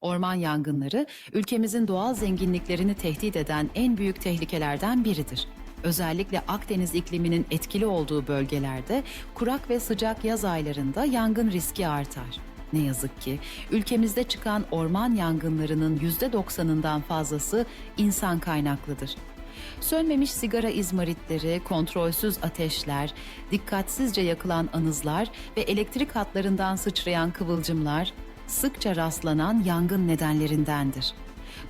Orman yangınları ülkemizin doğal zenginliklerini tehdit eden en büyük tehlikelerden biridir. Özellikle Akdeniz ikliminin etkili olduğu bölgelerde kurak ve sıcak yaz aylarında yangın riski artar. Ne yazık ki ülkemizde çıkan orman yangınlarının %90'ından fazlası insan kaynaklıdır. Sönmemiş sigara izmaritleri, kontrolsüz ateşler, dikkatsizce yakılan anızlar ve elektrik hatlarından sıçrayan kıvılcımlar sıkça rastlanan yangın nedenlerindendir.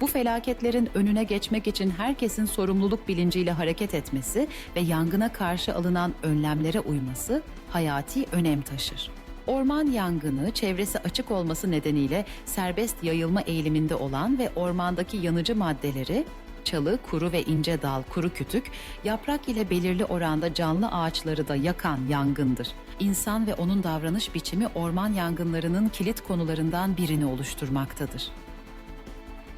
Bu felaketlerin önüne geçmek için herkesin sorumluluk bilinciyle hareket etmesi ve yangına karşı alınan önlemlere uyması hayati önem taşır. Orman yangını çevresi açık olması nedeniyle serbest yayılma eğiliminde olan ve ormandaki yanıcı maddeleri çalı, kuru ve ince dal, kuru kütük, yaprak ile belirli oranda canlı ağaçları da yakan yangındır. İnsan ve onun davranış biçimi orman yangınlarının kilit konularından birini oluşturmaktadır.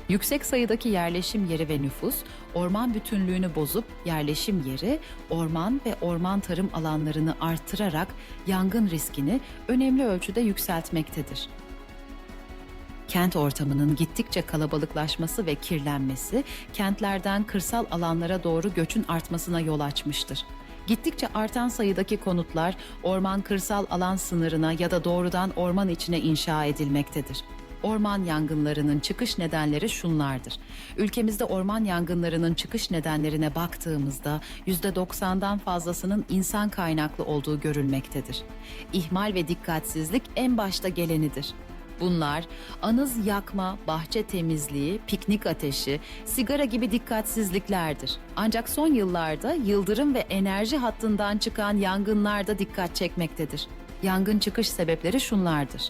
Yüksek sayıdaki yerleşim yeri ve nüfus, orman bütünlüğünü bozup yerleşim yeri, orman ve orman tarım alanlarını artırarak yangın riskini önemli ölçüde yükseltmektedir. Kent ortamının gittikçe kalabalıklaşması ve kirlenmesi, kentlerden kırsal alanlara doğru göçün artmasına yol açmıştır. Gittikçe artan sayıdaki konutlar orman kırsal alan sınırına ya da doğrudan orman içine inşa edilmektedir. Orman yangınlarının çıkış nedenleri şunlardır. Ülkemizde orman yangınlarının çıkış nedenlerine baktığımızda %90'dan fazlasının insan kaynaklı olduğu görülmektedir. İhmal ve dikkatsizlik en başta gelenidir. Bunlar anız yakma, bahçe temizliği, piknik ateşi, sigara gibi dikkatsizliklerdir. Ancak son yıllarda yıldırım ve enerji hattından çıkan yangınlar da dikkat çekmektedir. Yangın çıkış sebepleri şunlardır.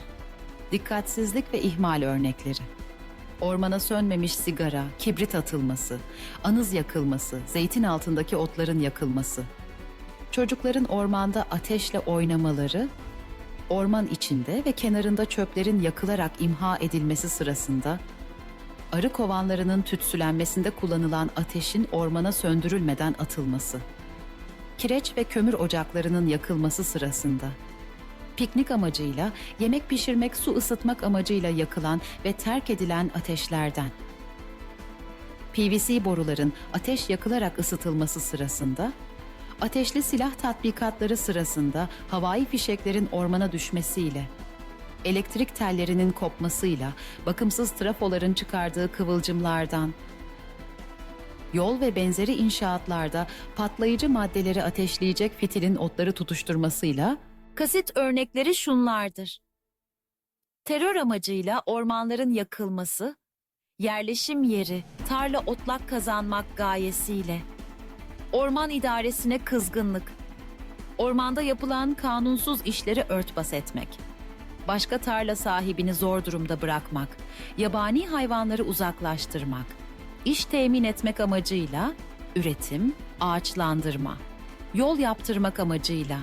Dikkatsizlik ve ihmal örnekleri. Ormana sönmemiş sigara, kibrit atılması, anız yakılması, zeytin altındaki otların yakılması. Çocukların ormanda ateşle oynamaları orman içinde ve kenarında çöplerin yakılarak imha edilmesi sırasında arı kovanlarının tütsülenmesinde kullanılan ateşin ormana söndürülmeden atılması. Kireç ve kömür ocaklarının yakılması sırasında piknik amacıyla, yemek pişirmek, su ısıtmak amacıyla yakılan ve terk edilen ateşlerden. PVC boruların ateş yakılarak ısıtılması sırasında ateşli silah tatbikatları sırasında havai fişeklerin ormana düşmesiyle, elektrik tellerinin kopmasıyla, bakımsız trafoların çıkardığı kıvılcımlardan, yol ve benzeri inşaatlarda patlayıcı maddeleri ateşleyecek fitilin otları tutuşturmasıyla, kasit örnekleri şunlardır. Terör amacıyla ormanların yakılması, yerleşim yeri, tarla otlak kazanmak gayesiyle, orman idaresine kızgınlık, ormanda yapılan kanunsuz işleri örtbas etmek, başka tarla sahibini zor durumda bırakmak, yabani hayvanları uzaklaştırmak, iş temin etmek amacıyla üretim, ağaçlandırma, yol yaptırmak amacıyla